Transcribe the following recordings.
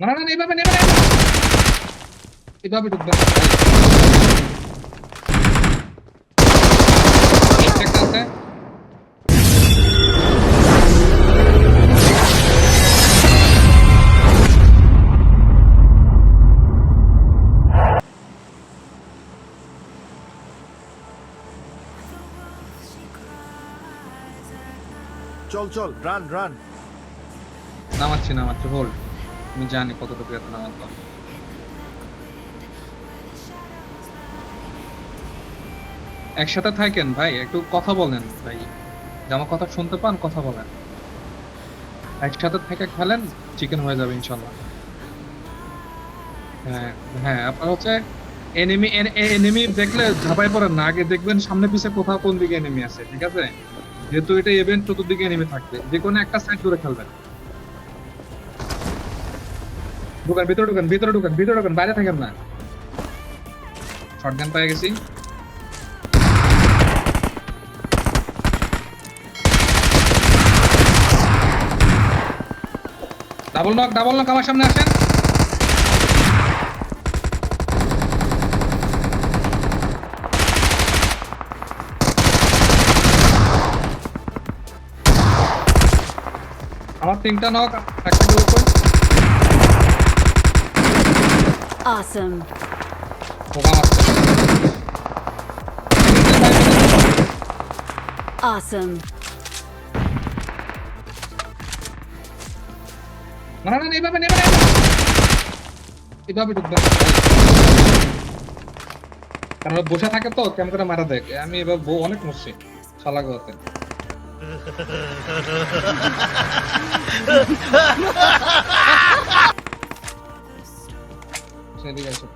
না না এইভাবে নেবে না। এইভাবে ঢুকবে আছে। চল চল রান রান নামাচ্ছি নামাচ্ছি হোল্ড আমি জানি কতটুকু এত নামাতাম একসাথে থাকেন ভাই, একটু কথা বলেন ভাই। আমার কথা শুনতে পান, কথা বলেন। একসাথে থেকে খেলেন চিকেন হয়ে যাবে ইনশাল্লাহ হ্যাঁ হ্যাঁ আপনার হচ্ছে এনিমি এনিমি দেখলে ঝাঁপাই পড়েন না। আগে দেখবেন সামনে পিছে কোথাও কোন দিকে এনিমি আছে, ঠিক আছে? যেহেতু এটা ইভেন্ট চতুর্দিকে এনিমি থাকবে। যে কোনো একটা সাইড ধরে খেলবেন। ঢুকান, ভিতরে ঢুকান ভিতরে ঢুকান ভিতরে ঢুকান, বাইরে থাকেন না। শটগান পেয়ে গেছি। ডাবল নক ডাবল নক আমার সামনে আসেন। আমার তিনটা নক Awesome. Awesome. না না না এইভাবে নেবে না এইভাবে ঢুকবে কারণ বসে থাকে তো কেমন করে মারা দেয় আমি এবার বউ অনেক মরছি শালা গোতে সেদিকে আসো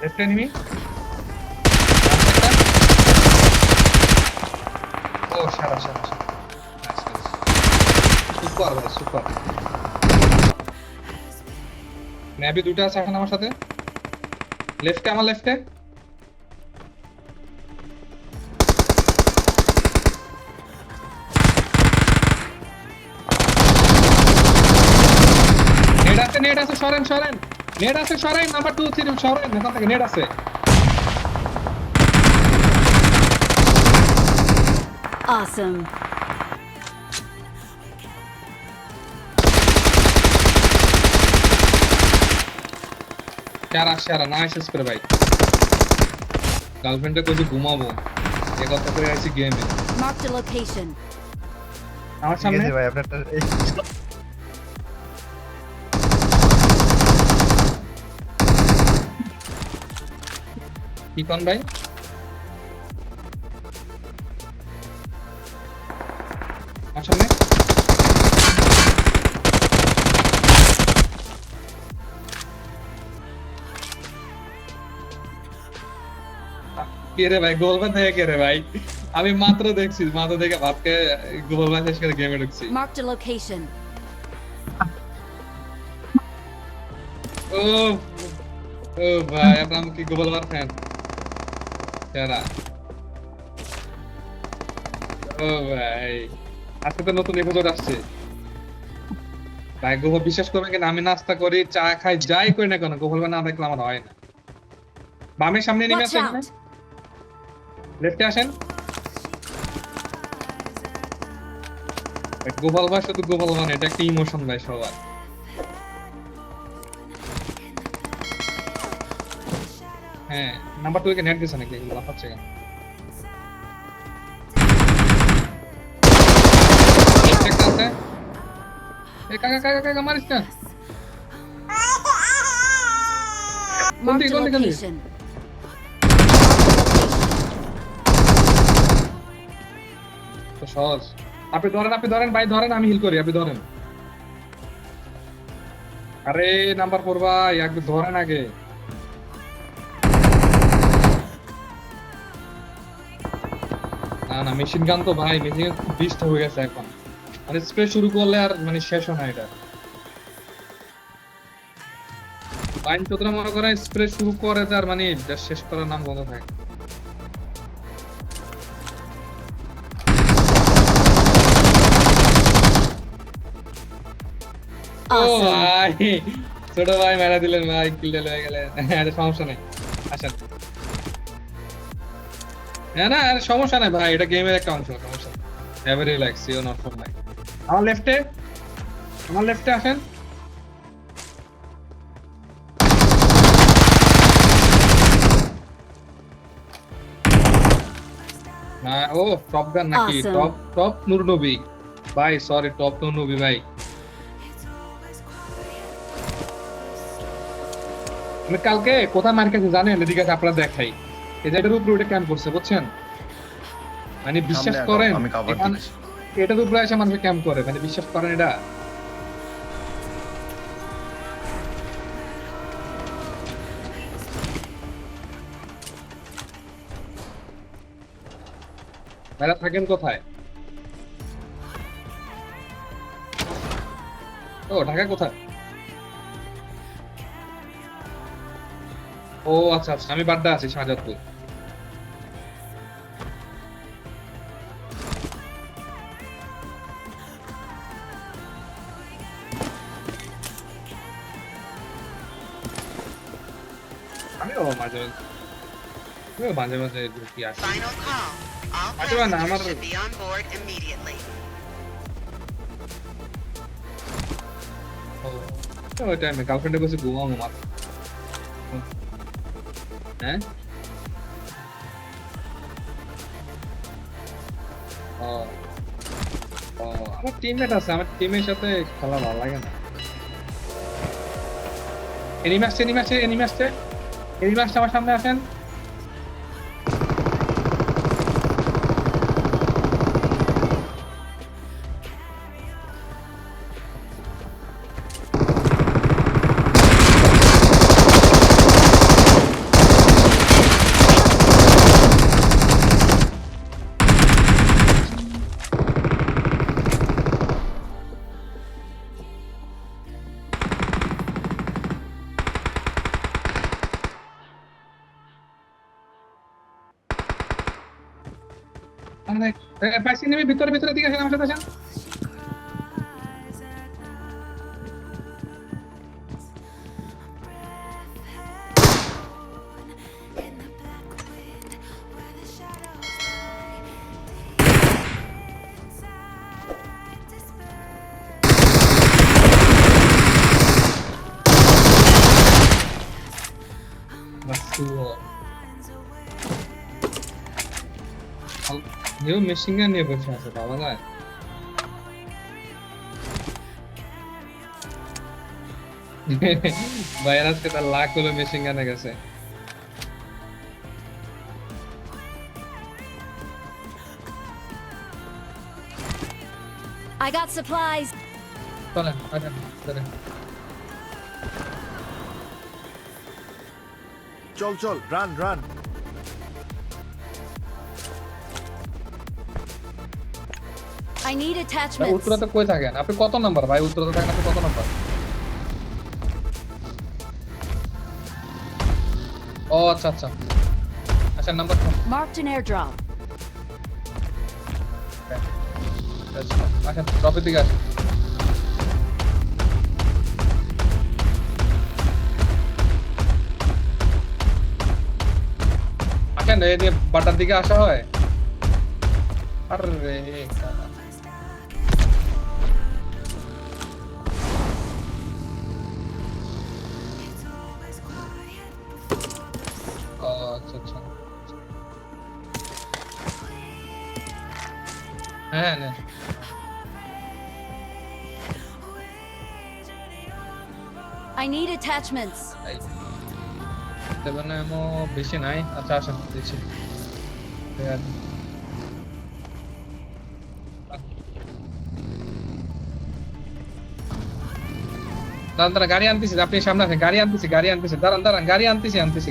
লেফট এনিমি ও সারা সারা সুপার ভাই সুপার ন্যাবি দুটো আছে এখন আমার সাথে। লেফটে আমার লেফটে নেট আছে সরেন সরেন। নেট আছে সরেন নাম্বার টু থ্রি সরেন এখান থেকে নেট আছে। Awesome. সারা সারা না শেষ করে ভাই। গার্লফ্রেন্ডে কইছি ঘুমাবো। এ কথা করে আছি গেমে Marked a location. আমার সামনে ভাই আপনারটা কি কন ভাই সামনে? কে রে ভাই? গোলবান থেকে কে রে ভাই? আমি মাত্র দেখছি মাত্র দেখে ভাবকে গোলবান শেষ করে গেমে ঢুকছি। Marked a location. ও ও ভাই আপনার কি গোলবার ফ্যান যারা। ও ভাই আজকে তো নতুন এপিসোড আসছে। ভাই গোবর বিশ্বাস করবেন কিনা আমি নাস্তা করি চা খাই যাই করি না কেন গোবর না দেখলে আমার হয় না। বামের সামনে নেমে আসেন. লেফটে আসেন। গোপাল ভাই শুধু গোপাল মানে এটা একটা ইমোশন ভাই সবার। হ্যাঁ নাম্বার টু কে নেট দিছে নাকি? এগুলো লাফাচ্ছে কেন? আছে এ কাকা কাকা কাকা মারিস না Marked a Gundy, gundy, gundy. তো সহজ। আপনি ধরেন আপনি ধরেন ভাই ধরেন আমি হিল করি আপনি ধরেন। আরে নাম্বার ফোর ভাই একটু ধরেন আগে। না না মেশিন গান তো ভাই মেশিন বিষ্ট হয়ে গেছে এখন। মানে স্প্রে শুরু করলে আর মানে শেষ হয় না এটা। পাইন চোদ্রা মনে করে স্প্রে শুরু করে তার মানে শেষ করার নাম বন্ধ থাকে। ও ভাই ছোট ভাই মেরা দিলেন ভাই কিল হয়ে গেলে আরে সমস্যা নেই। আসেন। হ্যাঁ না সমস্যা নাই ভাই এটা গেমের একটা অংশ সমস্যা have relax you not from my আমার লেফটে আমার লেফটে আসেন। না ও টপ গান নাকি? টপ টপ নূর নবী ভাই সরি টপ নূর নবী ভাই কালকে কোথায় মার কাছে জানেন? এদিকে আপনারা দেখাই। এই জায়গাটার উপরে ওটা ক্যাম্প করছে বুঝছেন? মানে বিশ্বাস করেন। এটার উপরে এসে মানুষ ক্যাম্প করে মানে বিশ্বাস করেন এটা? ভাইরা থাকেন কোথায়? ও ঢাকা কোথায়? ও আচ্ছা আচ্ছা আমি বাড্ডা আছি Shahzadpur. Not- should be on board immediately. ও ওই টাইমে গার্লফ্রেন্ডে বসে ঘুমাবো মার হ্যাঁ? আমার টিমমেট আছে আমার টিমের সাথে খেলা ভালো লাগে না। এনিমি আসছে এনিমি আসছে এনিমি আসছে এনিমি আসছে আমার সামনে আসেন? পাইছি নেমে ভিতরে ভিতরে দিকে আসেন আমার সাথে আসেন নিউ মেশিন গান নিয়ে বসে আছে বাবা না ভাইয়ের আজকে তার লাখ হলো মেশিন গানে গেছে I got supplies. চলেন আসেন চলেন চল চল run run I need attachments. উত্তরাতে কই থাকেন? আপনি কত নাম্বার? ভাই উত্তরাতে থাকেন আপনি কত নাম্বার? ও আচ্ছা আচ্ছা। আচ্ছা নাম্বার Marked an airdrop. আসেন ট্রফির দিকে আসেন। আসেন এই দিয়ে বাটার দিকে আসা হয়? আরে হ্যাঁ হ্যাঁ I need attachments. এই সেভেন এমও বেশি নাই আচ্ছা আসেন দিচ্ছি ঠিক আছে। দাঁড়ান দাঁড়ান গাড়ি আনতেছি আপনি সামনে আছেন গাড়ি আনতেছি গাড়ি আনতেছি দাঁড়ান দাঁড়ান গাড়ি আনতেছি আনতেছি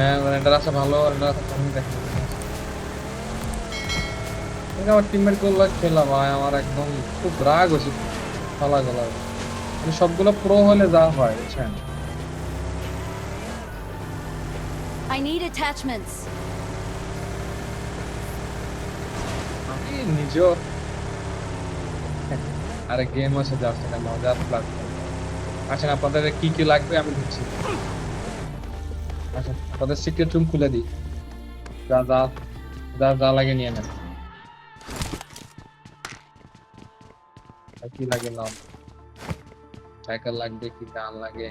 হ্যাঁ ভালো দেখে। এটা আমার টিমমেট খেলা ভাই আমার একদম খুব রাগ হয়েছে। গলা মানে সবগুলো প্রো হলে যা হয় বুঝছেন? I need attachments. আমি নিজেও আরে গেম আছে জাস্ট এটা মজার প্ল্যাটফর্ম আচ্ছা আপনাদের কি কি লাগবে আমি দিচ্ছি। আচ্ছা আপনাদের সিক্রেট রুম খুলে দিই যা যা যা যা লাগে নিয়ে নেন কি লাগে নাম সাইকেল লাগবে কি গান লাগে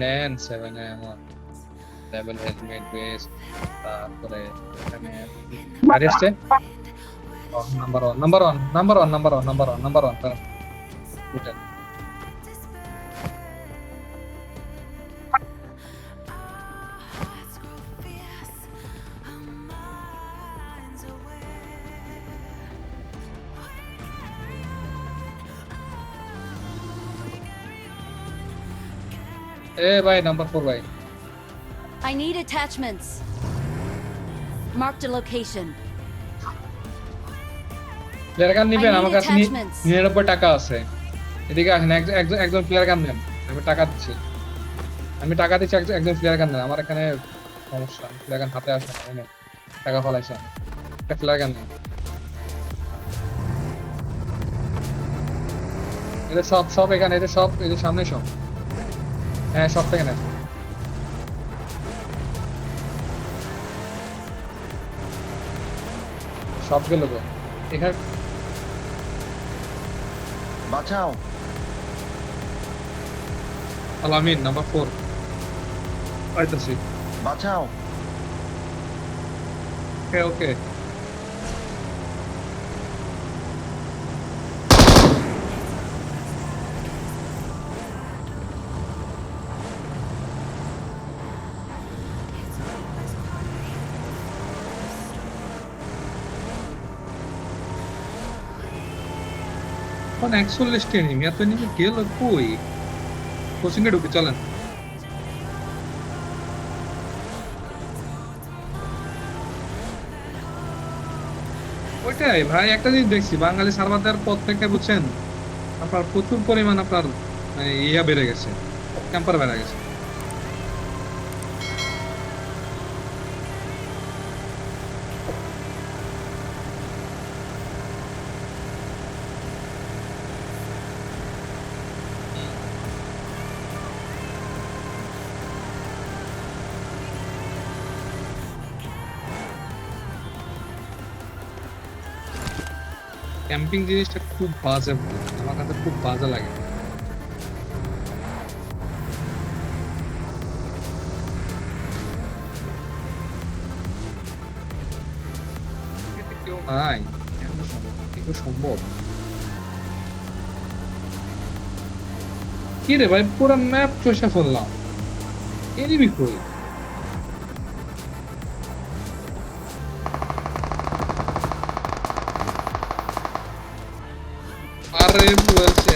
নেন সেভেন আমার লেভেল হেলমেট বেস্ট তারপরে এখানে আরেস্টে number one number one number one number one number one number one এ ভাই নাম্বার ফোর ভাই I need attachments. Marked a location. Player gun নিবেন আমার কাছে. নিরানব্বই টাকা আছে এদিকে আসেন একজন একজন প্লেয়ার গান নেন আমি টাকা দিচ্ছি আমি টাকা দিচ্ছি একজন প্লেয়ার গান নেন আমার এখানে সমস্যা প্লেয়ার গান হাতে আসে না। টাকা ফলাইছে। একটা প্লেয়ার গান নেন এটা সব সব এখানে এটা সব এটা সামনে সব হ্যাঁ সব থেকে নেন সব গেল গো এখানে বাঁচাও আলামিন নাম্বার ফোর আইতাছি বাঁচাও ওকে ওকে এখন একচল্লিশটি এনিমি এত এনিমি গেল কই? ঢুকে, চলেন। ওইটাই ভাই, একটা জিনিস দেখছি, বাঙালি সার্ভার দেওয়ার পর থেকে বুঝছেন, আপনার প্রচুর পরিমাণ আপনার মানে ইয়া বেড়ে গেছে ক্যাম্পার বেড়ে গেছে। ক্যাম্পিং জিনিসটা খুব বাজে আমার কাছে খুব বাজে লাগে। সম্ভব? কি রে ভাই? পুরো ম্যাপ চষে ফেললাম। এনিমি কই আরে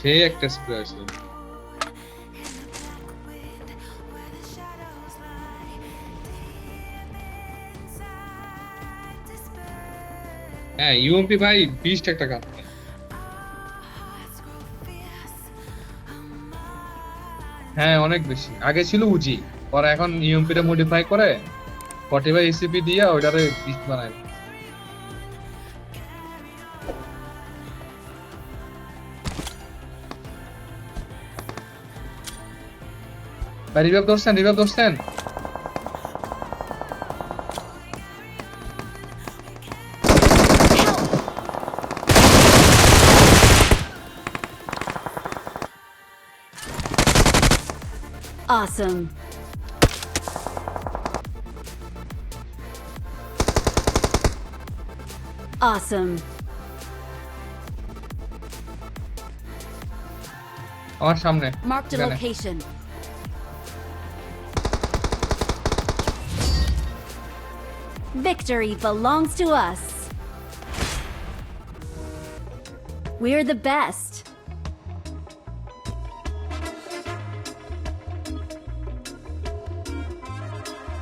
সে একটা স্প্রে আছে হ্যাঁ ইউএমপি ভাই বিস্ট একটা গান হ্যাঁ অনেক বেশি। আগে ছিল উজি পরে এখন ইউএমপি টা মডিফাই করে ফর্টি ফাইভ এসিপি দিয়ে ওইটারে বিস্ট বানায়। ভাই রিভাইভ ধরছেন রিভাইভ ধরছেন Help! Awesome. Awesome. আমার সামনে Marked a এখানে। location. Victory belongs to us. We're the best.